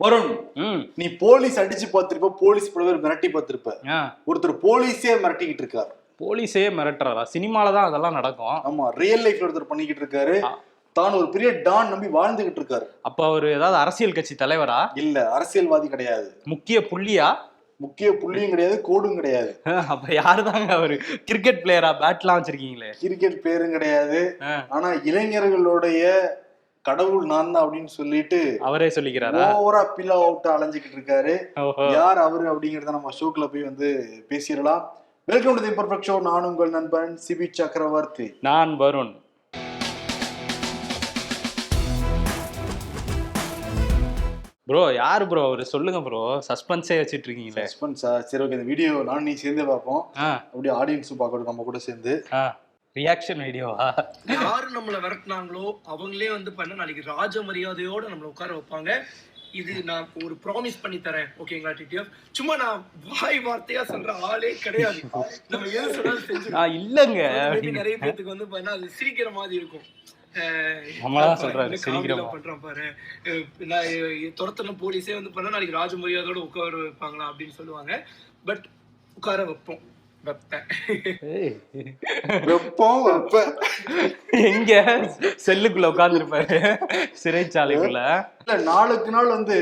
வருண் நீ போலீஸ் அடிச்சு பார்த்திருப்ப போலீஸ் பல மிரட்டி பார்த்திருப்ப. ஒருத்தர் போலீஸே மிரட்டிக்கிட்டு இருக்காரு. போலீஸே மிரட்டுறாரா? சினிமால தான் அதெல்லாம் நடக்கும். ஆமா ரியல் லைஃப்ல ஒருத்தர் பண்ணிக்கிட்டு இருக்காரு. தான் ஒரு பெரிய டான் நம்பி வாழ்ந்துகிட்டு இருக்காரு. அப்ப அவர் ஏதாவது அரசியல் கட்சி தலைவரா? இல்ல அரசியல்வாதி கிடையாது. முக்கிய புள்ளியா? முக்கிய புள்ளியும் கிடையாது கோடும் கிடையாது. அப்ப யாருதாங்க அவரு? கிரிக்கெட் பிளேயரா பேட்லாம் வச்சிருக்கீங்களே. கிரிக்கெட் பேரும் கிடையாது. ஆனா இளைஞர்களுடைய கடவுள் நான் தான் அப்படின்னு சொல்லிட்டு அவரே சொல்லிக்கிறாரா? ஓவரா பில்லா அவுட் அலைஞ்சுக்கிட்டு இருக்காரு. யார் அவரு அப்படிங்கறத நம்ம ஷோக்குள்ள போய் வந்து பேசிடலாம். Welcome to the perfect show நான் உங்கள் நண்பன் சிபி சக்கரவர்த்தி. நான் வருண். ப்ரோ யாரு ப்ரோ அவரு? சொல்லுங்க ப்ரோ சஸ்பென்ஸே வச்சிட்டு இருக்கீங்களே சஸ்பென்ஸா சரி ஓகே இந்த வீடியோ நான் நீ சேர்ந்தே பார்ப்போம். அப்படியே ஆடியன்ஸும் பார்க்கணும் நம்ம கூட சேர்ந்து. ரியாக்ஷன் வீடியோவா யாரு நம்மள விரட்டினாங்களோ அவங்களே வந்து பண்ண நாளைக்கு ராஜ மரியாதையோட நம்மள உட்கார வைப்பாங்க. இது நான் ஒரு ப்ராமிஸ் பண்ணி தரேன் ஓகேங்களா டிடிஎஃப் சும்மா நான் வாய் வார்த்தையா சொல்ற ஆளே கிடையாது. நம்ம எது சொன்னாலும் செஞ்சு ஆ இல்லங்க. நிறைய பேத்துக்கு வந்து பாத்தீங்கன்னா அது சிரிக்கிற மாதிரி இருக்கும். நான் துரத்தின போலீஸே வந்து பண்ணா நாளைக்கு ராஜ மரியாதையோட உட்கார வைப்பாங்களா அப்படின்னு சொல்லுவாங்க. பட் உட்கார வைப்போம். வைப்பேன் ஏய், வெப்பம் வெப்ப எங்க? செல்லுக்குள்ள உட்கார்ந்துருப்பாரு. சிறைச்சாலைக்குள்ள. இல்ல நாளுக்கு நாள் வந்து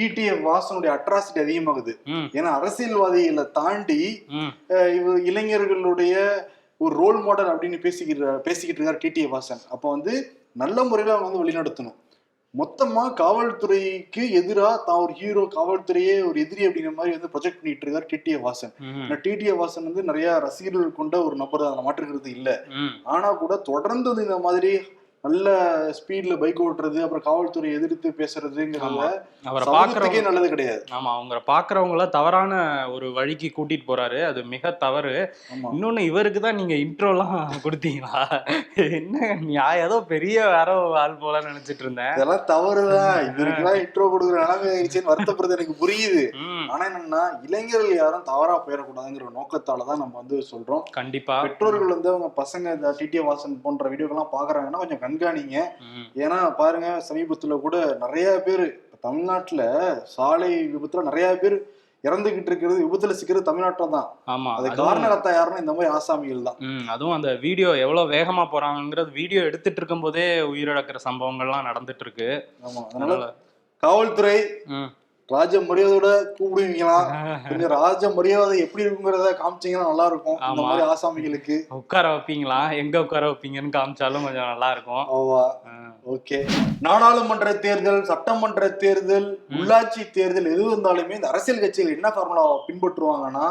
டிடிஎஃப் வாசனுடைய அட்ராசிட்டி அதிகமாகுது. ஏன்னா அரசியல்வாதிகளை தாண்டி இளைஞர்களுடைய ஒரு ரோல் மாடல் அப்படின்னு பேசிக்கிற பேசிக்கிட்டு இருக்காரு டிடிஎஃப் வாசன். அப்போ வந்து நல்ல முறையில அவங்க வந்து வழிநடத்தணும். மொத்தமா காவல்துறைக்கு எதிரா தான் ஒரு ஹீரோ காவல்துறையே ஒரு எதிரி அப்படிங்கிற மாதிரி வந்து ப்ரொஜெக்ட் பண்ணிட்டு இருக்காரு டிடிஎஃப் வாசன். ம் டிடிஎஃப் வாசன் வந்து நிறைய ரசிகர்கள் கொண்ட ஒரு நபர் அதில் மாற்றுக்கிறது இல்ல. ஆனா கூட தொடர்ந்து இந்த மாதிரி நல்ல ஸ்பீட்ல பைக் ஓட்டுறது அப்புறம் காவல்துறை எதிர்த்து பேசுறதுங்கிறத. அவரை பாக்குறவங்க நல்லது கிடையாது. ஆமா அவங்கள பாக்குறவங்கள தவறான ஒரு வழிக்கு கூட்டிட்டு போறாரு. அது மிக தவறு. இன்னொன்னு இவருக்கு தான் நீங்க இன்ட்ரோலாம் கொடுத்தீங்களா? என்ன நான் ஏதோ பெரிய வேற ஆள் போல நினைச்சிட்டு இருந்தேன் இதெல்லாம் தவறுதான். இவருக்கெல்லாம் இன்ட்ரோ கொடுக்குற நிலைமை ஆயிடுச்சுன்னு வருத்தப்படுறது எனக்கு புரியுது. ஆனா என்னன்னா இளைஞர்கள் யாரும் தவறா போயிடக்கூடாதுங்கிற நோக்கத்தால தான் நம்ம வந்து சொல்றோம். கண்டிப்பா. பெற்றோர்கள் வந்து அவங்க பசங்க இந்த டிடிஏ வாசன் போன்ற வீடியோக்கெல்லாம் பாக்குறாங்கன்னா கொஞ்சம் கண்காணிங்க. ஏன்னா பாருங்க சமீபத்துல கூட நிறைய பேர் தமிழ்நாட்டுல சாலை விபத்துல நிறைய பேர் இறந்துகிட்டு இருக்கிறது விபத்துல சிக்கிறது தமிழ்நாட்டுல தான். ஆமா அது அதுவும் காரணகர்த்தா யாருன்னா இந்த மாதிரி ஆசாமிகள் தான். அதுவும் அந்த வீடியோ எவ்வளவு வேகமா போறாங்கங்கிறது வீடியோ எடுத்துட்டு இருக்கும் போதே உயிரிழக்கிற சம்பவங்கள்லாம் நடந்துட்டு இருக்கு. ஆமா அதனால காவல்துறை ராஜ மரியாதையோட கூப்பிடுவீங்களா? கொஞ்சம் ராஜ மரியாதை எப்படி இருக்குங்கிறத காமிச்சீங்கன்னா நல்லா இருக்கும் ஆமா. மாதிரி ஆசாமிகளுக்கு. உட்கார வைப்பீங்களா? எங்க உட்கார வைப்பீங்கன்னு காமிச்சாலும் கொஞ்சம் நல்லா இருக்கும் ஆமா. ஓகே. நாடாளுமன்ற தேர்தல் சட்டமன்ற தேர்தல் உள்ளாட்சி தேர்தல் எது வந்தாலுமே இந்த அரசியல் கட்சிகள் என்ன ஃபார்முலா பின்பற்றுவாங்கன்னா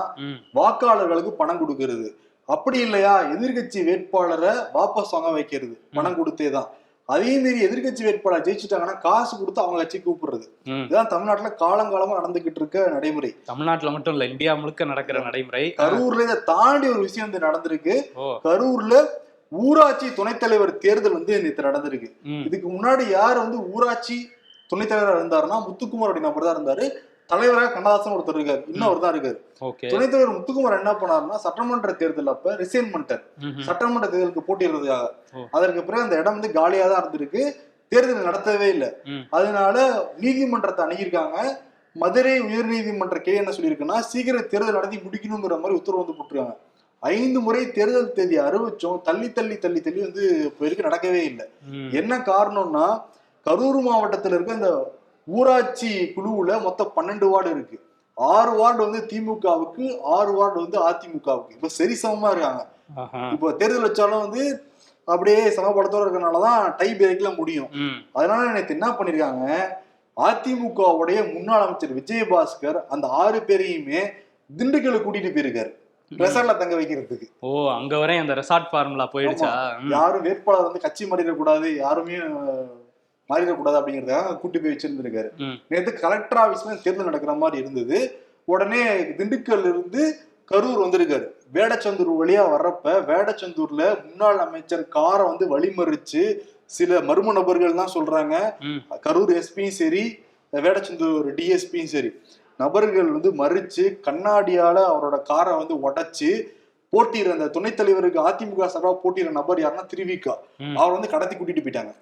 வாக்காளர்களுக்கு பணம் கொடுக்கறது. அப்படி இல்லையா? எதிர்க்கட்சி வேட்பாளரை வாபஸ் வாங்க வைக்கிறது. பணம் கொடுத்தே தான். அதே மீறி எதிர்க்கட்சி வேட்பாளர் ஜெயிச்சுட்டாங்கன்னா காசு கொடுத்து அவங்க கட்சி கூப்பிடுறது. இதுதான் தமிழ்நாட்டுல காலங்காலமா நடந்துகிட்டு இருக்க நடைமுறை. தமிழ்நாட்டுல மட்டும் இல்ல இந்தியா முழுக்க நடக்கிற நடைமுறை. கரூர்ல இதை தாண்டி ஒரு விஷயம் வந்து நடந்திருக்கு. கரூர்ல ஊராட்சி துணைத் தலைவர் தேர்தல் வந்து நேற்று நடந்திருக்கு. இதுக்கு முன்னாடி யார் வந்து ஊராட்சி துணைத் தலைவரா இருந்தாருன்னா முத்துக்குமார் அப்படி நபர் தான் இருந்தாரு. தலைவராக கண்ணதாசன் ஒருத்தர் இருக்காரு. இன்னொரு தான் இருக்காரு. துணைத் தலைவர் முத்துக்குமார் என்ன பண்ணாருன்னா சட்டமன்ற தேர்தல் அப்ப ரிசைன் பண்ணிட்டார். சட்டமன்ற தேர்தலுக்கு போட்டியிடுறதுக்காக. அதற்கு பிறகு அந்த இடம் வந்து காலியா தான் இருந்திருக்கு. தேர்தல் நடத்தவே இல்லை. அதனால நீதிமன்றத்தை அணுகியிருக்காங்க. மதுரை உயர்நீதிமன்ற கே என்ன சொல்லியிருக்குன்னா சீக்கிரம் தேர்தல் நடத்தி முடிக்கணுங்கிற மாதிரி உத்தரவு வந்து போட்டிருக்காங்க. ஐந்து முறை தேர்தல் தேதி அறிவிச்சோம் தள்ளி தள்ளி தள்ளி தள்ளி வந்து இப்போ வரைக்கும் நடக்கவே இல்லை. என்ன காரணம்னா கரூர் மாவட்டத்துல இருக்க இந்த ஊராட்சி குழுவுல மொத்தம் பன்னெண்டு வார்டு இருக்கு. ஆறு வார்டு வந்து திமுகவுக்கு ஆறு வார்டு வந்து அதிமுகவுக்கு. இப்ப சரி சமமா இருக்காங்க. இப்போ தேர்தல் வச்சாலும் வந்து அப்படியே சமபலத்தோட இருக்கறனாலதான் டை பிரேக்ல முடியும். அதனால நேற்று என்ன பண்ணிருக்காங்க? அதிமுகவுடைய முன்னாள் அமைச்சர் விஜயபாஸ்கர் அந்த ஆறு பேரையுமே திண்டுக்கல்ல கூட்டிட்டு போயிருக்காரு. ரெசார்ட்ல தங்க வைக்கிறதுக்கு. ஓ அங்க வரையும் அந்த ரெசார்ட் ஃபார்முலா போயிடுச்சா. யாரும் வேட்பாளர் வந்து கட்சி மாறிடக்கூடாது. யாருமே மாறிடக்கூடாது அப்படிங்கறதுக்காக கூட்டி போய் வச்சிருந்திருக்காரு. நேற்று கலெக்டர் ஆபீஸ்ல தேர்தல் நடக்கிற மாதிரி இருந்தது. உடனே திண்டுக்கல்ல இருந்து கரூர் வந்திருக்காரு. வேடச்சந்தூர் வழியா வர்றப்ப வேடச்சந்தூர்ல முன்னாள் அமைச்சர் காரை வந்து வழிமறிச்சு சில மர்ம நபர்கள் தான் சொல்றாங்க. கரூர் எஸ்பியும் சரி வேடச்சந்தூர் டிஎஸ்பியும் சரி. நபர்கள் வந்து மறிச்சு கண்ணாடியால அவரோட காரை வந்து உடைச்சு போட்டியிட அந்த துணைத் தலைவருக்கு அதிமுக சார்பாக போட்டியிட நபர் யாருன்னா திருவிக்கா. அவர் வந்து கடத்தி கூட்டிட்டு போயிட்டாங்க.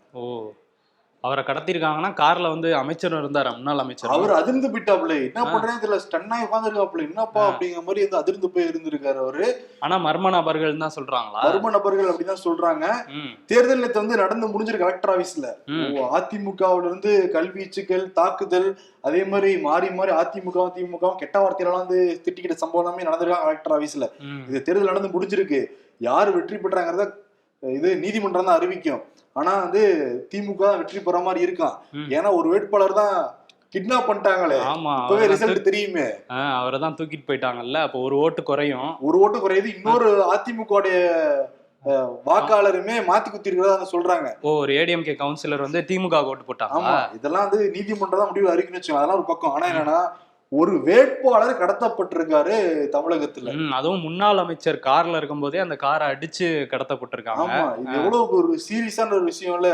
அவரை கடத்திருக்காங்கன்னா கார்ல வந்து அமைச்சர் இருந்தாரு? முன்னாள் அமைச்சர் அவர் அதிர்ந்து போயிட்டாப்ல என்ன ஆ. பண்றேன்னு தெரியல. ஸ்டன்னாய் உட்காந்துருக்காப்ல என்னப்பா. அப்படிங்கிற மாதிரி வந்து அதிர்ந்து போய் இருந்திருக்காரு அவரு. ஆனா மர்ம நபர்கள் தான் சொல்றாங்களா? மர்ம நபர்கள் அப்படிதான் சொல்றாங்க. தேர்தல் நேத்து வந்து நடந்து முடிஞ்சிருக்கு கலெக்டர் ஆபீஸ்ல. அதிமுகவுல இருந்து கல்வீச்சுகள் தாக்குதல் அதே மாதிரி மாறி மாறி அதிமுகவும் திமுகவும் கெட்ட வார்த்தையெல்லாம் வந்து திட்டிக்கிட்ட சம்பவம் எல்லாமே நடந்திருக்காங்க கலெக்டர் ஆபீஸ்ல. இது தேர்தல் நடந்து முடிஞ்சிருக்கு. யார் வெற்றி பெற்றாங்கிறத இது நீதிமன்றம் தான் அறிவிக்கும். ஆனா வந்து திமுக வெற்றி பெற மாதிரி இருக்கான். ஏன்னா ஒரு வேட்பாளர் தான் கிட்னாப் பண்ணிட்டாங்களே. ஆமா இப்பவே ரிசல்ட் தெரியுமே. அவரை தான் தூக்கிட்டு போயிட்டாங்கல்ல அப்போ ஒரு ஓட்டு குறையும். ஒரு ஓட்டு குறையுது. இன்னொரு அதிமுக வாக்காளருமே மாத்தி குத்தி இருக்கிறதா சொல்றாங்க. ஓ ஒரு ஏடிஎம்கே கவுன்சிலர் வந்து திமுக ஓட்டு ஆமா போட்டாங்களா இதெல்லாம் வந்து நீதிமன்றம் தான் முடிவு வச்சுக்கோங்க. அதெல்லாம் ஒரு பக்கம். ஆனா என்னன்னா ஒரு வேட்பாளர் கடத்தப்பட்டிருக்காரு தமிழகத்துல. அதுவும் முன்னாள் அமைச்சர் கார்ல இருக்கும்போதே அந்த காரை அடிச்சு கடத்தப்பட்டிருக்காங்க. ஆமா இது எவ்வளவு ஒரு சீரியஸான ஒரு விஷயம் இல்ல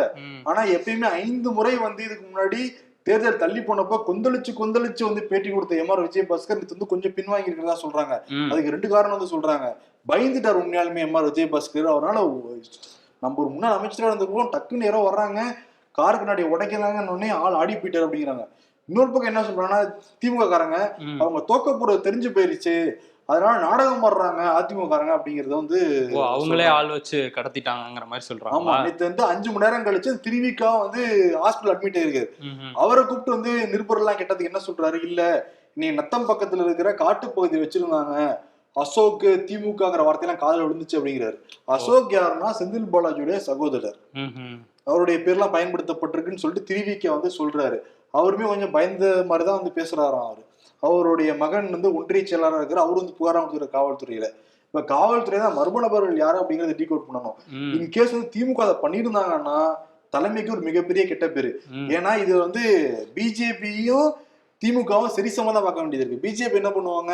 ஆனா எப்பயுமே ஐந்து முறை வந்து இதுக்கு முன்னாடி தேர்தல் தள்ளி போனப்போ கொந்தளிச்சு கொந்தளிச்சு வந்து பேட்டி கொடுத்த எம் ஆர் விஜயபாஸ்கர் இது வந்து கொஞ்சம் பின்வாங்கி இருக்கிறதா சொல்றாங்க. அதுக்கு ரெண்டு காரணம் வந்து சொல்றாங்க. பயந்துட்டார் உண்மையாலுமே எம் ஆர் விஜயபாஸ்கர். அவரால நம்ம ஒரு முன்னாள் அமைச்சரா இருந்திருக்கோம் டக்குன்னு யாரோ வர்றாங்க கார் கண்ணாடி உடைக்கிறாங்கன்னு ஆள் ஆடி போயிட்டாரு அப்படிங்கிறாங்க. இன்னொரு பக்கம் என்ன சொல்றாங்கன்னா திமுக காரங்க. அவங்க தோக்க போறது தெரிஞ்சு போயிருச்சு அதனால நாடகம் ஆடுறாங்க அதிமுக காரங்க அப்படிங்கறத வந்து அவங்களே சொல்றாங்க. ஆள் வச்சு கடத்திட்டாங்கங்கிற மாதிரி ஆமா சொல்றாங்களா நேத்து வந்து அஞ்சு மணி நேரம் கழிச்சு திருவிக்கா வந்து ஹாஸ்பிட்டல் அட்மிட் ஆயிருக்கு. அவரை கூப்பிட்டு வந்து நிருபர்லாம் கேட்டதுக்கு என்ன சொல்றாரு இல்ல நீ நத்தம் பக்கத்துல இருக்கிற காட்டுப்பகுதி வச்சிருந்தாங்க அசோக் திமுகங்கிற வார்த்தையெல்லாம் காதுல விழுந்துச்சு அப்படிங்கிறாரு அசோக் யாருன்னா செந்தில் பாலாஜியுடைய சகோதரர். அவருடைய பேர்லாம் பயன்படுத்தப்பட்டிருக்குன்னு சொல்லிட்டு திருவிக்க வந்து சொல்றாரு அவருமே கொஞ்சம் பயந்த மாதிரி தான் வந்து பேசுறாராம் அவரு. அவருடைய மகன் வந்து ஒன்றிய செயலாளர் இருக்கிற அவரு வந்து புகாரா கொடுக்குற காவல்துறையில. இப்ப காவல்துறை தான் மர்ம நபர்கள் யாரு அப்படிங்கறத டீகோட் பண்ணணும். ம், இன் கேஸ் வந்து திமுக அதை பண்ணியிருந்தாங்கன்னா தலைமைக்கு ஒரு மிகப்பெரிய கெட்ட பேரு. ஏன்னா இது வந்து பிஜேபியும் திமுகவும் சரிசமா தான் பார்க்க வேண்டியது இருக்கு. பிஜேபி என்ன பண்ணுவாங்க?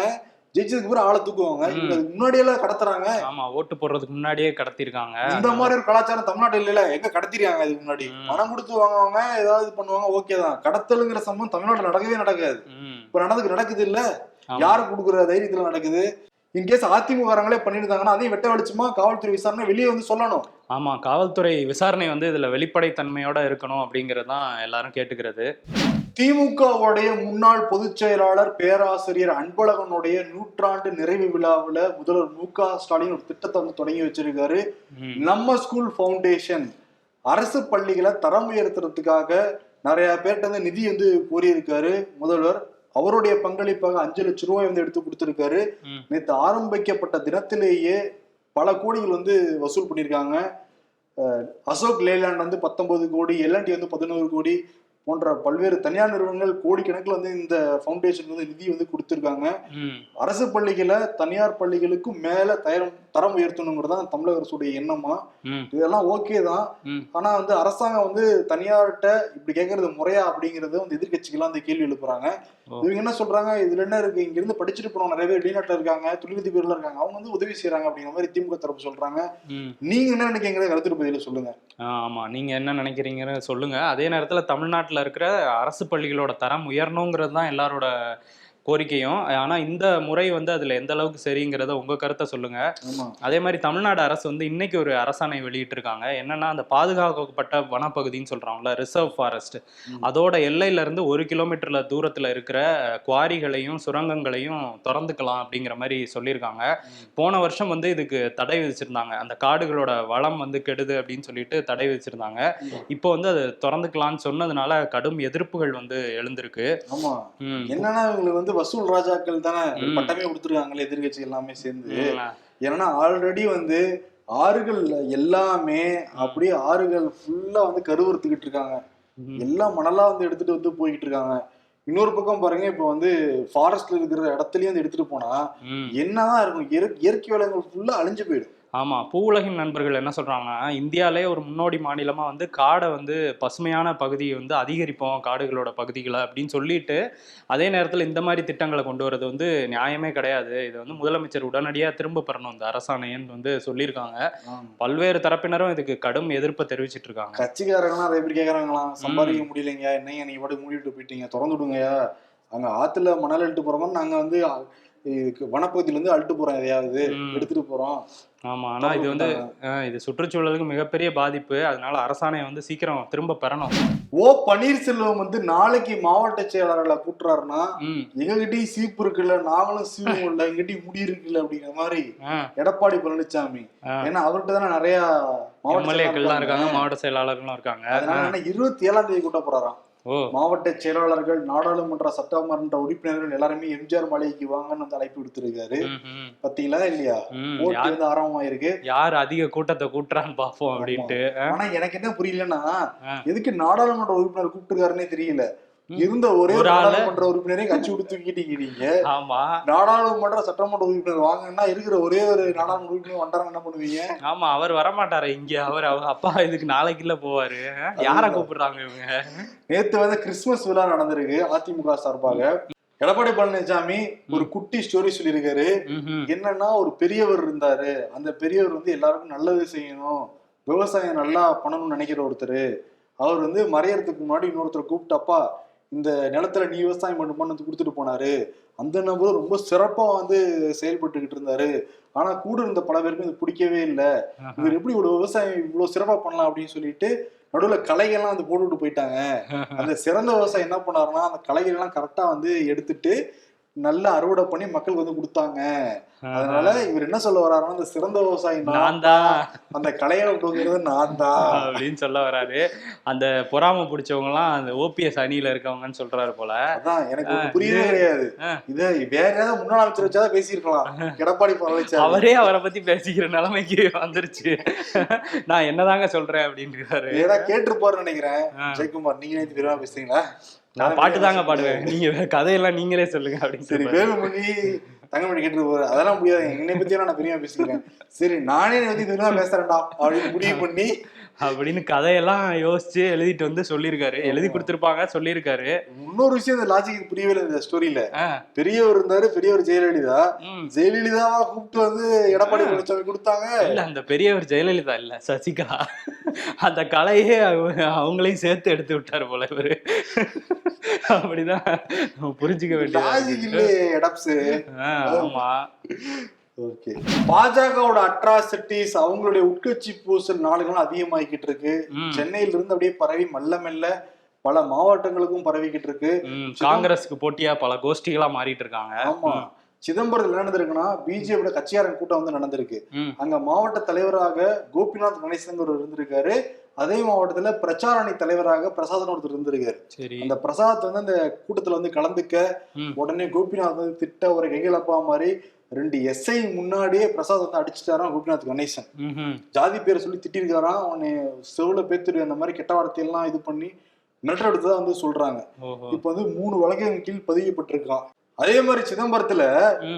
ஜெயிச்சதுக்கு பிறகு ஆளை தூக்குவாங்க. ம். இவங்க அதுக்கு முன்னாடியெல்லாம் கடத்துறாங்க. ஆமா ஓட்டு போடுறதுக்கு முன்னாடியே கடத்திருக்காங்க. இந்த மாதிரி ஒரு கலாச்சாரம் தமிழ்நாட்டில் இல்ல எங்க கடத்திருக்காங்க இதுக்கு முன்னாடி. பணம் கொடுத்து வாங்குவாங்க ஏதாவது பண்ணுவாங்க ஓகே தான். கடத்தலுங்கிற சம்பவம் தமிழ்நாட்டுல நடக்கவே நடக்காது. இப்ப நடந்துக்கு நடக்குது இல்ல. யாரு கொடுக்குற தைரியத்துல நடக்குது? இன்கேஸ் அதிமுகங்களே பண்ணியிருந்தாங்கன்னா அதையும் வெட்ட வெளிச்சமா காவல்துறை விசாரணை வெளியே வந்து சொல்லணும். ஆமா காவல்துறை விசாரணை வந்து இதுல வெளிப்படைத்தன்மையோட இருக்கணும் அப்படிங்கறது தான் எல்லாரும் கேட்டுக்கிறது. திமுகவுடைய முன்னாள் பொதுச் செயலாளர் பேராசிரியர் அன்பழகனுடைய நூற்றாண்டு நிறைவு விழாவுல முதல்வர் மு க ஸ்டாலின் ஒரு திட்டத்தை வந்து தொடங்கி வச்சிருக்காரு. நம்ம ஸ்கூல் ஃபவுண்டேஷன் அரசு பள்ளிகளை தரம் உயர்த்துறதுக்காக நிறைய பேர்கிட்ட வந்து நிதி வந்து கோரியிருக்காரு முதல்வர். அவருடைய பங்களிப்பாக அஞ்சு லட்சம் ரூபாய் வந்து எடுத்து கொடுத்திருக்காரு. நேற்று ஆரம்பிக்கப்பட்ட தினத்திலேயே பல கோடிகள் வந்து வசூல் பண்ணியிருக்காங்க. அசோக் லேலாண்ட் வந்து பத்தொன்பது கோடி எல்என்டி வந்து பதினோரு கோடி போன்ற பல்வேறு தனியார் நிறுவனங்கள் கோடிக்கணக்கில் வந்து இந்த ஃபவுண்டேஷன் வந்து நிதி வந்து கொடுத்துருக்காங்க. அரசு பள்ளிகளை தனியார் பள்ளிகளுக்கும் மேல தரம் தரம் உயர்த்தணுங்கிறது தான் தமிழக அரசுடைய எண்ணமா. இதெல்லாம் ஓகே தான். ஆனா வந்து அரசாங்கம் வந்து தனியார்கிட்ட இப்படி கேட்கறது முறையா அப்படிங்கறது வந்து எதிர்க்கட்சிகள்லாம் அந்த கேள்வி எழுப்புறாங்க. இவங்க என்ன சொல்றாங்க? இதுல என்ன இருக்கு? இங்க இருந்து படிச்சுட்டு போனவங்க நிறைய பேர் வெளிநாட்டுல இருக்காங்க தொழிலதிபர்ல இருக்காங்க. அவங்க வந்து உதவி செய்யறாங்க அப்படிங்கிற மாதிரி திமுக தரப்பு சொல்றாங்க. நீங்க என்ன நினைக்கிறீங்க கருத்து பதில சொல்லுங்க. ஆமா. நீங்க என்ன நினைக்கிறீங்கன்னு சொல்லுங்க. அதே நேரத்துல தமிழ்நாட்டுல இருக்கிற அரசு பள்ளிகளோட தரம் உயரணுங்கிறது தான் எல்லாரோட கோரிக்கையும். ஆனா இந்த முறை வந்து அதுல எந்த அளவுக்கு சரிங்கிறத உங்க கருத்தை சொல்லுங்க. ஆமா. அதே மாதிரி தமிழ்நாடு அரசு வந்து இன்னைக்கு ஒரு அரசாணை வெளியிட்டிருக்காங்க. என்னன்னா அந்த பாதுகாக்கப்பட்ட வனப்பகுதின்னு சொல்றாங்கல்ல ரிசர்வ் ஃபாரஸ்ட். அதோட எல்லையில இருந்து ஒரு கிலோமீட்டர்ல தூரத்துல இருக்கிற குவாரிகளையும் சுரங்கங்களையும் திறந்துக்கலாம் அப்படிங்கிற மாதிரி சொல்லியிருக்காங்க. போன வருஷம் வந்து இதுக்கு தடை விதிச்சிருந்தாங்க. அந்த காடுகளோட வளம் வந்து கெடுது அப்படின்னு சொல்லிட்டு தடை விதிச்சிருந்தாங்க. இப்போ வந்து அது திறந்துக்கலாம்னு சொன்னதுனால கடும் எதிர்ப்புகள் வந்து எழுந்திருக்கு. என்னன்னா இவங்களுக்கு வந்து வசூல் ராஜாக்கள் தானே. பட்டமே கொடுத்துருக்காங்களே எதிர்க்கட்சி எல்லாமே சேர்ந்து. ஏன்னா ஆல்ரெடி வந்து ஆறுகள் எல்லாமே அப்படியே ஆறுகள் ஃபுல்லா வந்து கருவறுத்துக்கிட்டு இருக்காங்க. எல்லாம் மணலா வந்து எடுத்துட்டு வந்து போய்கிட்டு இருக்காங்க இன்னொரு பக்கம் பாருங்க இப்ப வந்து ஃபாரஸ்ட்ல இருக்கிற இடத்துலயும் வந்து எடுத்துட்டு போனா. என்னதான் இருக்கும் இயற்- இயற்கை வளங்கள் ஃபுல்லா அழிஞ்சு போயிடும் ஆமா பூவுலகின் நண்பர்கள் என்ன சொல்றாங்கன்னா இந்தியாலே ஒரு முன்னோடி மாநிலமா வந்து காடை வந்து பசுமையான பகுதியை வந்து அதிகரிப்போம் காடுகளோட பகுதிகளை அப்படின்னு சொல்லிட்டு அதே நேரத்தில் இந்த மாதிரி திட்டங்களை கொண்டு வரது வந்து நியாயமே கிடையாது. இது வந்து முதலமைச்சர் உடனடியாக திரும்ப பெறணும். இந்த அரசாணைன்னு வந்து சொல்லியிருக்காங்க. பல்வேறு தரப்பினரும் இதுக்கு கடும் எதிர்ப்பை தெரிவிச்சிட்டு இருக்காங்க கட்சிக்காரங்களாம் நிறைய பேர் கேக்குறாங்களாம் சம்பாதிக்க முடியலைங்க. என்னங்க நீங்க பாட்டு மூடிட்டு போயிட்டீங்க. திறந்து விடுங்கயா அங்க ஆத்துல மணல் எடுத்து போறோம் நாங்க வந்து இதுக்கு வனப்பகுதியில இருந்து அழுட்டு போறோம் எதையாவது. எடுத்துட்டு போறோம். ஆமா ஆனா இது வந்து இது சுற்றுச்சூழலுக்கு மிகப்பெரிய பாதிப்பு. அதனால அரசாணை வந்து சீக்கிரம் திரும்ப பெறணும். ஓ பன்னீர்செல்வம் வந்து நாளைக்கு மாவட்ட செயலாளர்களை கூட்டுறாருன்னா எங்ககிட்டயும் சீப்பு இருக்குல்ல நாங்களும் சீவும் இல்ல எங்கிட்டயும் முடி இருக்குல்ல அப்படிங்கிற மாதிரி எடப்பாடி பழனிசாமி. ஏன்னா அவர்கிட்ட தானே நிறைய மாவட்ட எம்எல்ஏக்கள்லாம் இருக்காங்க மாவட்ட செயலாளர்களும் இருக்காங்க. அதனால இருபத்தி ஏழாம் தேதி கூட்ட போறாராம். மாவட்ட செயலாளர்கள் நாடாளுமன்ற சட்டமன்ற உறுப்பினர்கள் எல்லாருமே எம்ஜிஆர் மாளிகைக்கு வாங்கன்னு வந்து அழைப்பு விடுத்திருக்காரு. பாத்தீங்களா இல்லையா? யார் வந்து ஆரம்பமாயிருக்கு யார் அதிக கூட்டத்தை கூட்டுறான்னு பாப்போம் அப்படின்ட்டு ஆனா எனக்கு என்ன புரியலன்னா. எதுக்கு நாடாளுமன்ற உறுப்பினர் கூப்பிட்டுருக்காருன்னே தெரியல. இருந்த ஒரே ஒரு ஒரு ஆளு. நாடாளுமன்ற உறுப்பினரை கட்சி விட்டு தூக்கிட்டீங்க ஆமா. நாடாளுமன்ற சட்டமன்ற உறுப்பினர் வாங்கன்னா இருக்கிற ஒரே ஒரு நாடாளுமன்ற உறுப்பினர் வந்தாங்க என்ன பண்ணுவீங்க? ஆமா அவர் வரமாட்டாரு இங்க. அவர் அவங்க அப்பா இதுக்கு நாளைக்குள்ள போவாரு. யார கூப்பிடுறாங்க இவங்க? நேத்து வந்து கிறிஸ்துமஸ் விழா நடந்திருக்கு அதிமுக சார்பாக. எடப்பாடி பழனிசாமி ஒரு குட்டி ஸ்டோரி சொல்லியிருக்காரு. என்னன்னா ஒரு பெரியவர் இருந்தாரு. அந்த பெரியவர் வந்து எல்லாருக்கும் நல்லது செய்யணும் விவசாயம் நல்லா பண்ணணும்னு நினைக்கிற ஒருத்தர். அவர் வந்து மறையறதுக்கு முன்னாடி இன்னொருத்தர் கூப்பிட்டப்பா இந்த நிலத்துல நீ விவசாயம் பண்ணுமான்னு வந்து கொடுத்துட்டு போனாரு. அந்த நபர் ரொம்ப சிறப்பா வந்து செயல்பட்டுக்கிட்டு இருந்தாரு. ஆனா கூட இருந்த பல பேருக்கு இது பிடிக்கவே இல்லை. இவர் எப்படி இவ்வளவு விவசாயம் இவ்வளவு சிறப்பா பண்ணலாம் அப்படின்னு சொல்லிட்டு நடுவுல களைகள்லாம் வந்து போட்டுவிட்டு போயிட்டாங்க. அந்த சிறந்த விவசாயம் என்ன பண்ணாருன்னா அந்த களைகள் எல்லாம் கரெக்டா வந்து எடுத்துட்டு நல்லா அறுவடை பண்ணி மக்களுக்கு வந்து கொடுத்தாங்க. அதனால இவர் என்ன சொல்ல வர்றாருன்னா அந்த சிறந்த விவசாயி நான் தான் அந்த களைகளை விட்டுங்கிறது நான் தான் அப்படின்னு சொல்ல வராரு. அந்த பொறாம பிடிச்சவங்க எல்லாம் அந்த ஓபிஎஸ் அணியில இருக்கவங்கன்னு சொல்றாரு போல. அதான் எனக்கு புரியவே கிடையாது. இத வேற ஏதாவது முன்னாள் அமைச்சர் வச்சாதான் பேசியிருக்கலாம். எடப்பாடி பழனிசாமி அவரே அவரை பத்தி பேசிக்கிற நிலைமைக்கு வந்துருச்சு. நான் என்னதாங்க சொல்றேன் அப்படின்றாரு. ஏதா கேட்டிருப்பாருன்னு நினைக்கிறேன். ஜெயக்குமார் நீங்க நேற்று பெருமா பேசுறீங்களா நான் பாட்டு தாங்க பாடுவேன். நீங்க கதையெல்லாம் நீங்களே சொல்லுங்க அப்படின்னு சரி. வேலுமணி தங்கமணி கேட்டு போற அதெல்லாம் முடியாது என்னை பத்தி நான் பெருமையா பேசிக்கிறேன். சரி நானே பத்தி பெருமையா பேசுறேன்டா அப்படின்னு முடிவு பண்ணி அப்படின்னு கதையெல்லாம் யோசிச்சு எழுதிட்டு வந்து சொல்லியிருக்காரு. எழுதி கொடுத்திருப்பாங்க சொல்லியிருக்காரு. இன்னொரு விஷயம் இந்த லாஜிக் புரியவே இல்லை இந்த ஸ்டோரியில பெரியவர் இருந்தாரு பெரியவர் ஜெயலலிதா. ம். ஜெயலலிதாவா கூப்பிட்டு வந்து எடப்பாடி பழனிசாமி கொடுத்தாங்க. இல்ல அந்த பெரியவர் ஜெயலலிதா இல்ல சசிகலா. அந்த கலையே அவங்க- அவங்களையும் சேர்த்து எடுத்து விட்டாரு போல இவரு. அப்படிதான் புரிஞ்சுக்க லாஜிக் வேண்டியது இல்லையே ஆமா. ஓகே பாஜகவோட அட்ராசிட்டிஸ் அவங்களுடைய உட்கட்சி பூசல் நாள் அதிகமாகிக்கிட்டு இருக்கு. சென்னையில இருந்து அப்படியே பரவி மெல்ல மெல்ல பல மாவட்டங்களுக்கும் பரவிக்கிட்டு இருக்கு. காங்கிரஸ்க்கு போட்டியா பல கோஷ்டிகளா மாறிட்டு இருக்காங்க. ஆமா. சிதம்பரத்தில் நடந்திருக்குன்னா பிஜேபியோட கட்சியாரன் கூட்டம் வந்து நடந்திருக்கு. அங்க மாவட்ட தலைவராக கோபிநாத் கணேசன் இருந்திருக்காரு. அதே மாவட்டத்துல பிரச்சார அணி தலைவராக பிரசாதன் ஒருத்தர் இருந்திருக்காரு. அந்த பிரசாத் வந்து அந்த கூட்டத்துல வந்து கலந்துக்க. உடனே கோபிநாத் வந்து திட்ட ஒரு கைகளப்பா மாதிரி ரெண்டு எஸ்ஐ முன்னாடியே பிரசாத் வந்து அடிச்சுட்டாராம் கோபிநாத் கணேசன். ஜாதி பேரை சொல்லி திட்டிருக்காராம் அவனை செவுல பேத்துரு அந்த மாதிரி கெட்ட வார்த்தையெல்லாம் இது பண்ணி மிரட்டல் எடுத்ததா வந்து சொல்றாங்க. இப்ப வந்து மூணு வழக்குகளின் கீழ் பதியப்பட்டிருக்கான். அதே மாதிரி சிதம்பரத்துல.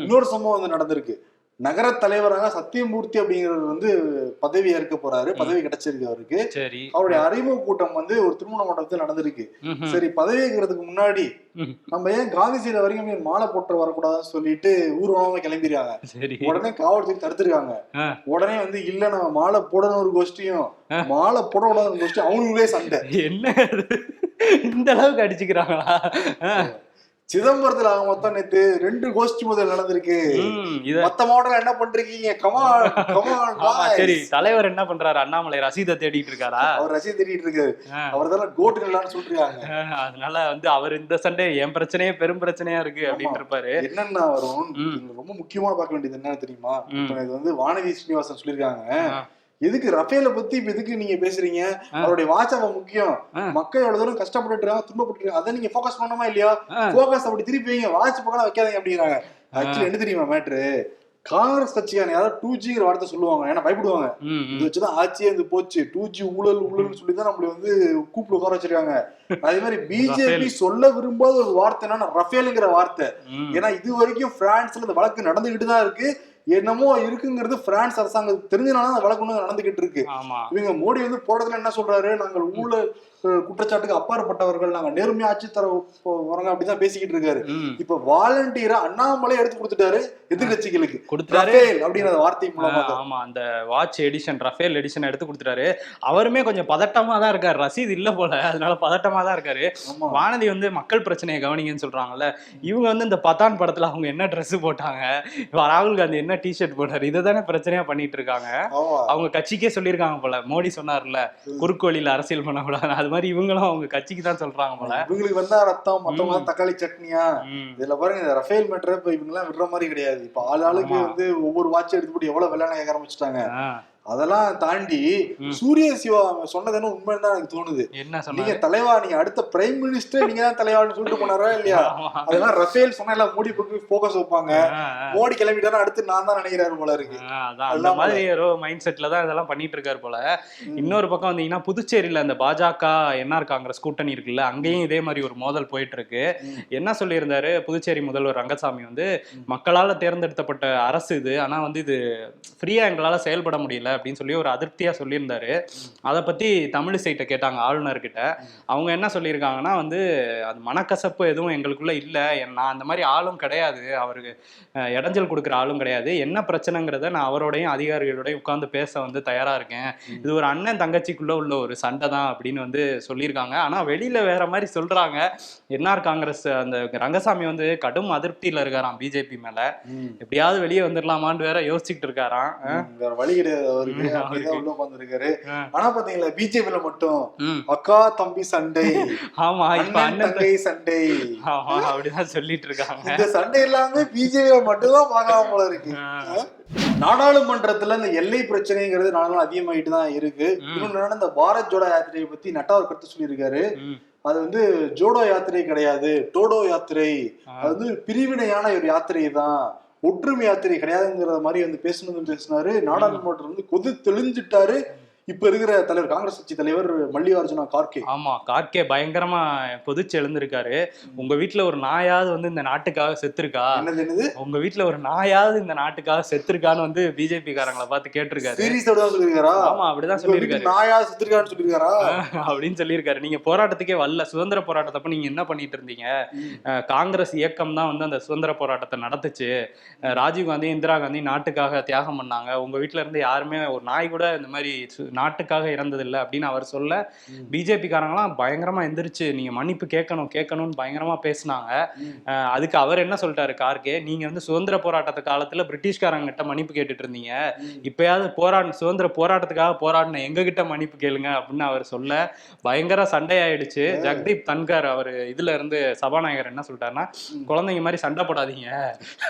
இன்னொரு சம்பவம் வந்து நடந்திருக்கு. நகர தலைவராக சத்தியமூர்த்தி அப்படிங்கிறவர் வந்து பதவி ஏற்க போறாரு. பதவி கிடைச்சிருக்கு அவருக்கு சரி. அவருடைய அறிமுக கூட்டம் வந்து ஒரு திருமண மண்டபத்தில் நடந்திருக்கு. சரி பதவி ஏற்கிறதுக்கு முன்னாடி. நம்ம ஏன் காந்தி சீல வரைக்கும் மாலை போட்டு வரக்கூடாதுன்னு சொல்லிட்டு ஊர்வலமா கிளம்பிடுறாங்க உடனே காவல்துறை தடுத்துருக்காங்க. உடனே வந்து இல்ல நம்ம மாலை போடணும் ஒரு கோஷ்டியும். மாலை போடக்கூடாது ஒரு கோஷ்டி அவங்களுக்குள்ளே சண்டை. என்ன? இந்த அளவுக்கு அடிச்சுக்கிறாங்களா. சிதம்பரத்துல ஆக மொத்தம் நேத்து ரெண்டு கோஷ்டி முதல் நடந்திருக்கு. மத்த மாவட்டம்ல என்ன பண்றீங்க? கமான் ஆமா சரி தலைவர் என்ன பண்றாரு? அண்ணாமலை ரசீதை தேடிட்டு இருக்காரா? அவர் ரசிகை தேடிட்டு இருக்காரு. அவர் தான் கோட்டு நல்லான்னு சொல்றாங்க. அதனால வந்து அவர் இந்த சண்டை என் பிரச்சனையே பெரும் பிரச்சனையா இருக்கு அப்படின்னு இருப்பாரு. என்னன்னா வரும் ரொம்ப முக்கியமா பார்க்க வேண்டியது என்னன்னு தெரியுமா? இது வந்து வானதி ஸ்ரீனிவாசன் சொல்லியிருக்காங்க. எதுக்கு ரஃபேல பத்தி இப்ப எதுக்கு நீங்க பேசுறீங்க? அவருடைய வாட்ஸ்அப் முக்கியம். ஆ. மக்கள் எவ்வளவு தூரம் கஷ்டப்பட்டு இருக்காங்க துன்பப்பட்டு அதை நீங்க ஃபோக்கஸ் பண்ணணுமா இல்லையா? ஆ. ஃபோக்கஸ் அப்படி திருப்பி வைங்க. வாட்ச் பக்கம் வைக்காதீங்க அப்படிங்கிறாங்க. ஆக்சுவலி என்ன தெரியுமா மேட்ரு காங்கிரஸ் கட்சிக்கான யாராவது டூ ஜிங்கிற வார்த்தை சொல்லுவாங்க. ஏன்னா பயப்படுவாங்க. இது. வச்சுதான் ஆட்சியே வந்து போச்சு. டூ ஜி ஊழல் ஊழல்னு சொல்லி தான் நம்மள வந்து கூப்பிட்டு உட்கார வச்சிருக்காங்க. அதே மாதிரி பிஜேபி சொல்ல விரும்பாத ஒரு வார்த்தை என்னன்னா ரஃபேலுங்கிற வார்த்தை. ஏன்னா இது வரைக்கும் பிரான்ஸ்ல இந்த வழக்கு நடந்துகிட்டு தான் இருக்கு. என்னமோ இருக்குங்கிறது பிரான்ஸ் அரசாங்கம் தெரிஞ்சனால அந்த வழக்கு நடந்துகிட்டு இருக்கு. இவங்க மோடி வந்து போடுறதுல என்ன சொல்றாரு? நாங்கள் ஊழல் குற்றச்சாட்டுக்கு அப்பாற்பட்டவர்கள் நாங்க நேர்மையா ஆட்சி தர வரங்க அப்படிதான் பேசிக்கிட்டு இருக்காரு. இப்ப வாலண்டியரா அண்ணாமலை எடுத்து கொடுத்துட்டாரு எதிர்கட்சிகளுக்கு கொடுத்துட்டாரு. அப்படிங்கிற வார்த்தை மூலமாக ஆ, ஆமா அந்த வாட்ச் எடிஷன் ரஃபேல் எடிஷன் எடுத்து கொடுத்துட்டாரு. அவருமே கொஞ்சம் பதட்டமா தான் இருக்காரு. ரசீது இல்ல போல அதனால பதட்டமா தான் இருக்காரு. வானதி வந்து மக்கள் பிரச்சனையை கவனிங்கன்னு சொல்றாங்கல்ல இவங்க வந்து இந்த பத்தான் படத்துல அவங்க என்ன Dress போட்டாங்க ராகுல் காந்தி என்ன டிஷர்ட் போட்டாரு இதை தானே பிரச்சனையா பண்ணிட்டு இருக்காங்க. அவங்க கட்சிக்கே சொல்லியிருக்காங்க போல. மோடி சொன்னார்ல குறுக்கு வழியில அரசியல் பண்ணக்கூடாது அது மாதிரி இவங்களும் அவங்க கட்சிக்கு தான் சொல்றாங்க போல. இவங்களுக்கு வந்தா ரத்தம் மத்தவங்க தக்காளி சட்னியா. இதுல பாருங்க ரஃபேல் மேட்டர் இப்ப இவங்க எல்லாம் விடுற மாதிரி கிடையாது. இப்ப ஆள் ஆளுக்கு. வந்து ஒவ்வொரு வாட்ச் எடுத்து போட்டு எவ்வளவு கேட்க ஆரம்பிச்சிட்டாங்க. அதெல்லாம் தாண்டி. சூரிய சிவா அவங்க சொன்னது என்ன உண்மைன்னு தான் எனக்கு தோணுது. என்ன நீங்க தலைவா நீங்க அடுத்த பிரைம் மினிஸ்டர் நீங்க தான் தலைவான்னு சொல்லிட்டு போனாரா இல்லையா? அதெல்லாம் ரஃபேல் சொன்னா எல்லாம் மோடி பக்கம் போக்கஸ் வைப்பாங்க. மோடி கிளம்பிட்டாரா அடுத்து நான் தான் நினைக்கிறாரு போல இருக்கு. அந்த மாதிரி ஏதோ மைண்ட் செட்ல தான் இதெல்லாம் பண்ணிட்டு இருக்காரு போல இன்னொரு பக்கம் வந்தீங்கன்னா புதுச்சேரியில அந்த பாஜக என்ஆர் காங்கிரஸ் கூட்டணி இருக்குல்ல அங்கேயும் இதே மாதிரி ஒரு மோதல் போயிட்டு இருக்கு. என்ன சொல்லியிருந்தாரு? புதுச்சேரி முதல்வர் ரங்கசாமி வந்து மக்களால தேர்ந்தெடுக்கப்பட்ட அரசு இது. ஆனா வந்து இது ஃப்ரீயா எங்களால செயல்பட முடியல. அப்படின்னு சொல்லி ஒரு அதிருப்தியா சொல்லியிருந்தாரு. அதை பத்தி தமிழிசைட்ட கேட்டாங்க ஆளுநர்கிட்ட. அவங்க என்ன சொல்லியிருக்காங்கன்னா வந்து அது மனக்கசப்பு எதுவும் எங்களுக்குள்ள இல்ல. நான் அந்த மாதிரி ஆளும் கிடையாது. அவருக்கு இடைஞ்சல் கொடுக்குற ஆளும் கிடையாது. என்ன பிரச்சனைங்கிறத நான் அவரோடையும் அதிகாரிகளோடய உட்கார்ந்து பேச வந்து தயாரா இருக்கேன். இது ஒரு அண்ணன் தங்கச்சிக்குள்ள உள்ள ஒரு சண்டை தான் அப்படின்னு வந்து சொல்லியிருக்காங்க. ஆனா வெளியில வேற மாதிரி சொல்றாங்க. என்ஆர் காங்கிரஸ் அந்த ரங்கசாமி வந்து கடும் அதிருப்தியில இருக்காராம். பிஜேபி மேல. எப்படியாவது வெளியே வந்துடலாமான்னு வேற யோசிச்சுட்டு இருக்காராம். வேற வழி கிடையாது. அவருக்கு அப்படிதான் உள்ள உட்காந்துருக்காரு. ஆனா பாத்தீங்களா பிஜேபியில மட்டும். அக்கா தம்பி சண்டை ஆமா அண்ணன் தங்கை சண்டை அப்படிதான் சொல்லிட்டு இருக்காங்க இந்த சண்டை எல்லாமே பிஜேபியில மட்டும்தான் பார்க்கலாம் போல இருக்கு. நாடாளுமன்றத்துல இந்த எல்லை பிரச்சனைங்கிறது நாளும் அதிகமாயிட்டு தான் இருக்கு. இன்னொன்னு இந்த பாரத் ஜோடோ யாத்திரையை பத்தி நட்டா ஒரு கருத்து சொல்லியிருக்காரு. அது வந்து ஜோடோ யாத்திரை கிடையாது டோடோ யாத்திரை. அது வந்து பிரிவினையான ஒரு யாத்திரை தான் ஒற்றுமை யாத்திரை கிடையாதுங்கிற மாதிரி வந்து பேசணும்னு பேசினாரு நாடாளுமன்றம் வந்து கொது தெளிஞ்சிட்டாரு இப்ப இருக்கிற தலைவர் காங்கிரஸ் கட்சி தலைவர் மல்லிகார்ஜுனா கார்கே. ஆமா கார்கே பயங்கரமா பொதிச்சு எழுந்திருக்காரு. உங்க வீட்ல ஒரு நாயாவது வந்து இந்த நாட்டுக்காக செத்துருக்கா? என்னது என்னது? உங்க வீட்ல ஒரு நாயாவது இந்த நாட்டுக்காக செத்துருக்கான்னு வந்து பிஜேபி காரங்களை பார்த்து கேட்டிருக்காரு. சொல்லியிருக்காரா? ஆமா அப்படிதான் சொல்லியிருக்காரு. நாயா செத்துருக்கான்னு சொல்லியிருக்காரா? அப்படின்னு சொல்லியிருக்காரு. நீங்க போராட்டத்துக்கே வரல. சுதந்திர போராட்டத்தப்ப நீங்க என்ன பண்ணிட்டு இருந்தீங்க? காங்கிரஸ் இயக்கம் தான் வந்து அந்த சுதந்திர போராட்டத்தை நடத்துச்சு. அஹ் ராஜீவ் காந்தி இந்திரா காந்தி நாட்டுக்காக தியாகம் பண்ணாங்க. உங்க வீட்ல இருந்து யாருமே ஒரு நாய் கூட இந்த மாதிரி நாட்டுக்காக இறந்ததில்லை அப்படின்னு அவர் சொல்ல ம். பிஜேபி காரங்களாம் பயங்கரமா எந்திரிச்சு நீங்க மன்னிப்பு கேட்கணும் கேட்கணும்னு பயங்கரமா பேசினாங்க. அதுக்கு அவர் என்ன சொல்லிட்டாரு கார்கே நீங்க வந்து சுதந்திர போராட்டத்து காலத்துல பிரிட்டிஷ்காரங்க கிட்ட மன்னிப்பு கேட்டுட்டு இருந்தீங்க. இப்பயாவது போராட சுதந்திர போராட்டத்துக்காக போராடின எங்க கிட்ட மன்னிப்பு கேளுங்க அப்படின்னு அவர் சொல்ல பயங்கர சண்டையாயிடுச்சு. ஜெகதீப் தன்கர் அவர் இதுல இருந்து சபாநாயகர் என்ன சொல்லிட்டாருன்னா குழந்தைங்க மாதிரி சண்டை போடாதீங்க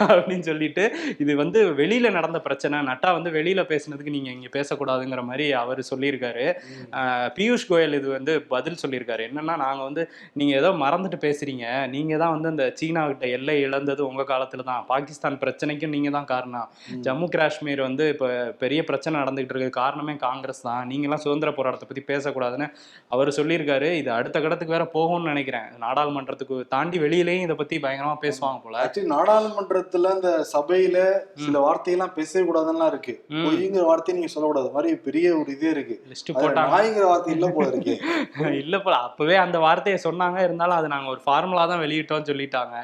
அப்படின்னு சொல்லிட்டு இது வந்து வெளியில நடந்த பிரச்சனை நட்டா வந்து வெளியில பேசுனதுக்கு நீங்க இங்க பேசக்கூடாதுங்கிற மாதிரி அவர் சொல்லியிருக்காரு. ஆஹ் பியூஷ் கோயல் இது வந்து பதில் சொல்லியிருக்காரு. என்னன்னா நாங்க வந்து நீங்க ஏதோ மறந்துட்டு பேசுறீங்க. நீங்க தான் வந்து அந்த சீனா கிட்ட எல்லை இழந்தது உங்க காலத்துல தான். பாகிஸ்தான் பிரச்சனைக்கும் நீங்க தான் காரணம். ஜம்மு காஷ்மீர் வந்து இப்ப பெரிய பிரச்சனை நடந்துகிட்டு இருக்கு காரணமே காங்கிரஸ் தான். நீங்க எல்லாம் சுதந்திர போராட்டத்தை பத்தி பேசக்கூடாதுன்னு அவர் சொல்லியிருக்காரு. இது அடுத்த கட்டத்துக்கு வேற போகும்னு நினைக்கிறேன். நாடாளுமன்றத்துக்கு தாண்டி வெளியிலயும் இதை பத்தி பயங்கரமா பேசுவாங்க போல. ஆக்சுவலி நாடாளுமன்றத்துல இந்த சபையில சில வார்த்தையெல்லாம் பேசவே கூடாதுன்னா இருக்கு. பொய்ங்கிற வார்த்தையை நீங்க சொல்லக்கூடாது. மாதிரி பெரிய ஒரு இதே இருக்கு. லிஸ்ட் போட்டாங்க. நாய்ங்கிற வார்த்தை இல்ல போல இருக்கு. இல்ல போல. அப்பவே அந்த வார்த்தையை சொன்னாங்க. இருந்தாலும் அது நாங்க ஒரு ஃபார்முலா தான் வெளியிட்டோம்னு சொல்லிட்டாங்க.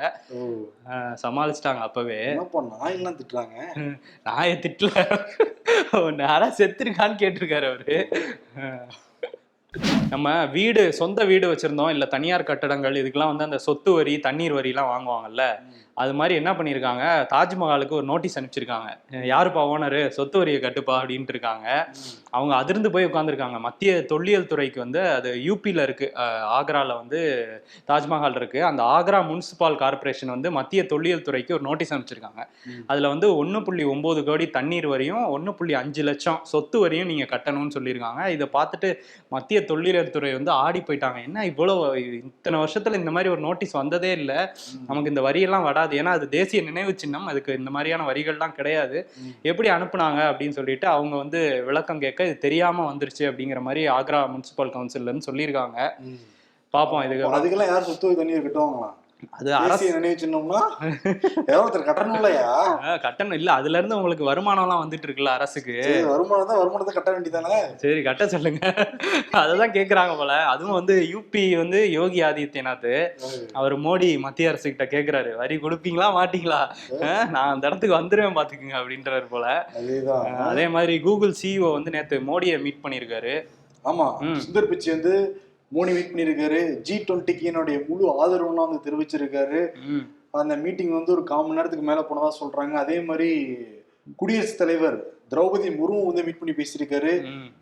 சமாளிச்சிட்டாங்க அப்பவே. என்னப்பா நாயெல்லாம் திட்டுறாங்க? நாயை திட்டல. நேரா செத்துருக்கான்னு கேட்டிருக்காரு அவரு. நம்ம வீடு சொந்த வீடு வச்சிருந்தோம். இல்ல தனியார் கட்டடங்கள் இதுக்கெல்லாம் வந்து அந்த சொத்து வரி தண்ணீர் வரி எல்லாம் வாங்குவாங்கல்ல அது மாதிரி என்ன பண்ணியிருக்காங்க? தாஜ்மஹாலுக்கு ஒரு நோட்டீஸ் அனுப்பிச்சிருக்காங்க. யாருப்பா ஓனரு சொத்து வரியை கட்டுப்பா அப்படின்ட்டு இருக்காங்க அவங்க அதிர்ந்து போய் உட்காந்துருக்காங்க மத்திய தொல்லியல் துறைக்கு வந்து அது யூபியில் இருக்கு. அஹ் ஆக்ரால வந்து தாஜ்மஹால் இருக்கு. அந்த ஆக்ரா முனிசிபால் கார்ப்பரேஷன் வந்து மத்திய தொல்லியல் துறைக்கு ஒரு நோட்டீஸ் அனுப்பிச்சிருக்காங்க. அதுல வந்து ஒன்று புள்ளி ஒன்பது கோடி தண்ணீர் வரையும் ஒன்று புள்ளி அஞ்சு லட்சம் சொத்து வரையும் நீங்க கட்டணும்னு சொல்லியிருக்காங்க. இதை பார்த்துட்டு மத்திய தொல்லியல் துறை வந்து ஆடி போயிட்டாங்க. என்ன இவ்வளவு இத்தனை வருஷத்துல இந்த மாதிரி ஒரு நோட்டீஸ் வந்ததே இல்லை. நமக்கு இந்த வரியெல்லாம் வராது. ஏன்னா அது தேசிய நினைவு சின்னம். அதுக்கு இந்த மாதிரியான வரிகள்லாம் கிடையாது. எப்படி அனுப்புனாங்க அப்படின்னு சொல்லிட்டு அவங்க வந்து விளக்கம் கேட்க இது தெரியாம வந்துருச்சு அப்படிங்கிற மாதிரி ஆக்ரா முனிசிபல் கவுன்சில்ல இருந்து சொல்லியிருக்காங்க. பாப்போம் இதுக்கு அதுக்கெல்லாம் யார் சொத்து தண்ணீர் கட்டுவாங்களாம் அது அரசு நினைவு சின்னம்னா? ஒருத்தர் கட்டணும் இல்லையா? கட்டணம் இல்ல. அதுல இருந்து உங்களுக்கு வருமானம்லாம் வந்துட்டு இருக்குல்ல அரசுக்கு. வருமானம் தான் வருமானத்தை கட்ட வேண்டியதானே சரி கட்ட சொல்லுங்க. அததான் கேக்குறாங்க போல. அதுவும் வந்து யூபி வந்து யோகி ஆதித்யநாத். அவர் மோடி மத்திய அரசு கிட்ட கேக்குறாரு. வரி கொடுப்பீங்களா மாட்டீங்களா? நான் அந்த இடத்துக்கு வந்துருவேன் பாத்துக்குங்க அப்படின்றாரு போல. அதே மாதிரி கூகுள் சிஇஓ வந்து நேத்து மோடியை மீட் பண்ணியிருக்காரு ஆமா. சுந்தர் பிச்சை வந்து மோடி மீட் பண்ணியிருக்காரு ஜி டுவெண்ட்டிக்கு என்னுடைய முழு ஆதரவுலாம் வந்து தெரிவிச்சிருக்காரு. அந்த மீட்டிங் வந்து ஒரு கால் மணி நேரத்துக்கு மேல போனதா சொல்றாங்க. அதே மாதிரி குடியரசுத் தலைவர் திரௌபதி முர்மு வந்து மீட் பண்ணி பேசியிருக்காரு.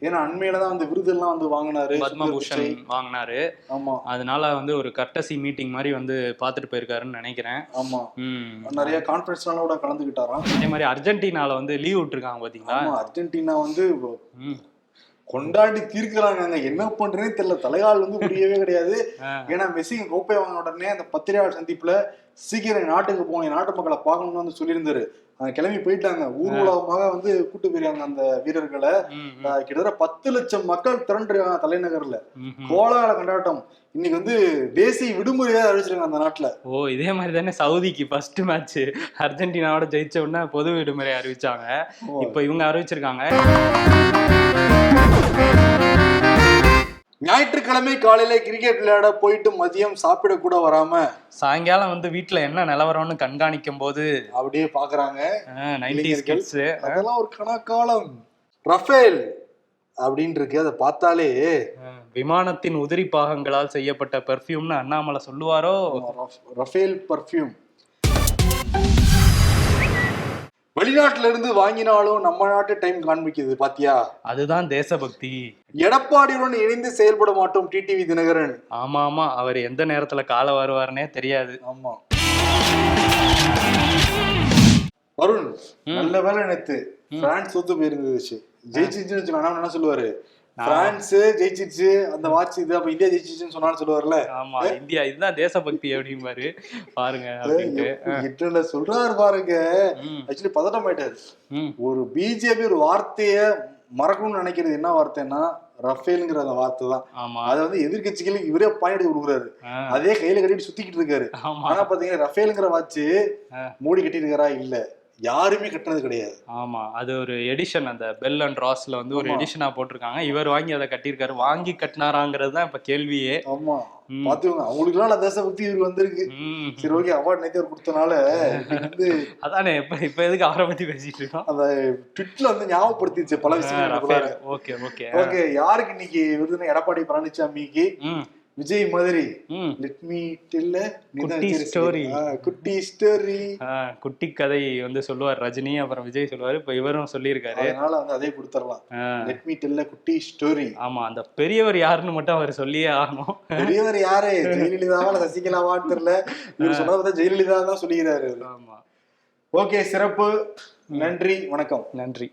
ஏன்னா அண்மையில தான் அந்த விருதெல்லாம் வந்து வாங்கினாரு. பத்மபூஷன். வாங்கினாரு. ஆமா. அதனால வந்து ஒரு கர்டசி மீட்டிங் மாதிரி வந்து பார்த்துட்டு போயிருக்காருன்னு நினைக்கிறேன். ஆமா. நிறைய கான்ஃபரன்ஸ்லாம் கூட கலந்துக்கிட்டாராம் அதே மாதிரி அர்ஜென்டினால வந்து லீவ் விட்டுருக்காங்க பாத்தீங்களா? அர்ஜென்டினா வந்து. கொண்டாடி தீர்க்கிறாங்க. என்ன பண்றேனே தெரியல. தலைகால் வந்து புரியவே கிடையாது. ஏன்னா மெஸ்ஸி கோப்பை வாங்கின உடனே அந்த பத்திரிகையாளர் சந்திப்புல சீக்கிரம் நாட்டுக்கு என் நாட்டு மக்களை பார்க்கணும்னு வந்து சொல்லியிருந்தாரு. கிளம்பி போயிட்டாங்க. ஊர்வலமாக வந்து கூட்டு போயிருக்காங்க அந்த வீரர்களை. கிட்டத்தட்ட பத்து லட்சம் மக்கள் திரண்டிருக்காங்க தலைநகர்ல. கோலாகல கொண்டாட்டம். இன்னைக்கு வந்து தேசிய விடுமுறையா அறிவிச்சிருக்காங்க அந்த நாட்டுல. ஓ இதே மாதிரி தானே சவுதிக்கு ஃபர்ஸ்ட் மேட்ச் அர்ஜென்டினாவோட ஜெயிச்ச உடனே பொது விடுமுறை அறிவிச்சாங்க. இப்போ இவங்க அறிவிச்சிருக்காங்க. ஞாயிற்றுக்கிழமை காலையில கிரிக்கெட் விளையாட போயிட்டு மதியம் சாப்பிட கூட வராம சாயங்காலம் வந்து வீட்ல என்ன நிலவரம்னு கண்காணிக்கும் போது அப்படியே பாக்குறாங்க. அதெல்லாம் ஒரு கணக்காலம் ரஃபேல் அப்படின்னு இருக்கு அதை பார்த்தாலே விமானத்தின் உதிரி பாகங்களால் செய்யப்பட்ட பெர்ஃப்யூம்னு அண்ணாமலை சொல்லுவாரோ? ரஃப்- ரஃபேல் பர்ஃப்யூம் வெளிநாட்டுல இருந்து வாங்கினாலும் நம்ம நாட்டு டைம் காண்பிக்குது பாத்தியா? அதுதான் தேசபக்தி. எடப்பாடியுடன் இணைந்து செயல்பட மாட்டோம் டிடிவி தினகரன். ஆமா ஆமா. அவர் எந்த நேரத்துல கால வருவாருன்னே தெரியாது. ஆமா. வருண் நல்ல வேலை நேத்து. பிரான்ஸ் தோத்து போயிருந்துச்சு. ஜெயிச்சிருச்சுன்னு வச்சுக்கோ ஆனா என்ன சொல்லுவாரு. பிரான்ஸ் ஜெயிச்சிருச்சு அந்த வாட்ச் இது அப்ப இந்தியா ஜெயிச்சிருச்சுன்னு சொன்னாலும் சொல்லுவார்ல. ஆமா இந்தியா இதுதான் தேசபக்தி அப்படிம்பாரு. பாருங்க அப்படின்ட்டு. சொல்றாரு பாருங்க. ஆக்சுவலி பதட்டம் ஆயிட்டாரு. ஒரு பிஜேபி ஒரு வார்த்தைய மறக்கணும்னு நினைக்கிறது என்ன வார்த்தைன்னா ரஃபேல்ங்கிற அந்த வார்த்தை தான். ஆமா. அதை வந்து எதிர்கட்சிகளுக்கு இவரே பாயிண்ட் கொடுக்குறாரு. அதே கையில கட்டிட்டு சுத்திக்கிட்டு இருக்காரு. ஆனா பாத்தீங்கன்னா ரஃபேல்ங்கிற வாட்ச். மோடி கட்டியிருக்காரா? இல்ல. யாருமே கட்டினது கிடையாது. ஆமா அது ஒரு எடிஷன் அந்த பெல் அண்ட் ராஸ்ல வந்து ஒரு. எடிஷனா போட்டிருக்காங்க. இவர் வாங்கி அதை கட்டியிருக்காரு. வாங்கி கட்டினாராங்கிறது தான் இப்ப கேள்வியே. ஆமா. பாத்துக்கோங்க அவங்களுக்கு எல்லாம் தேசபக்தி இவருக்கு வந்திருக்கு. சரி ஓகே அவார்ட் நேத்து அவர் கொடுத்தனால வந்து அதானே இப்ப இப்ப எதுக்கு அவரை பத்தி பேசிட்டு இருக்கோம்? அந்த ட்விட்ல வந்து ஞாபகப்படுத்திச்சு பல விஷயங்கள் ஓகே ஓகே. ஓகே யாருக்கு இன்னைக்கு விருதுனா எடப்பாடி பழனிசாமிக்கு விஜய் மாதிரி. லெட் மீ டெல்ல குட்டி story. குட்டி ஸ்டோரி குட்டி கதை வந்து சொல்லுவார் ரஜினி அப்புறம் விஜய் சொல்லுவாரு. இப்ப இவரும் சொல்லியிருக்காரு. அதனால வந்து அதே கொடுத்துடலாம். லெட் மீ டெல்ல குட்டி ஸ்டோரி ஆமா அந்த பெரியவர் யாருன்னு மட்டும் அவர் சொல்லியே ஆகணும். பெரியவர் யாரு? ஜெயலலிதாவா இல்ல சசிகலாவான்னு தெரியல. இவர் சொன்னதை பார்த்தா ஜெயலலிதா தான் சொல்லிக்கிறாரு ஆமா. ஓகே சிறப்பு. நன்றி வணக்கம். நன்றி.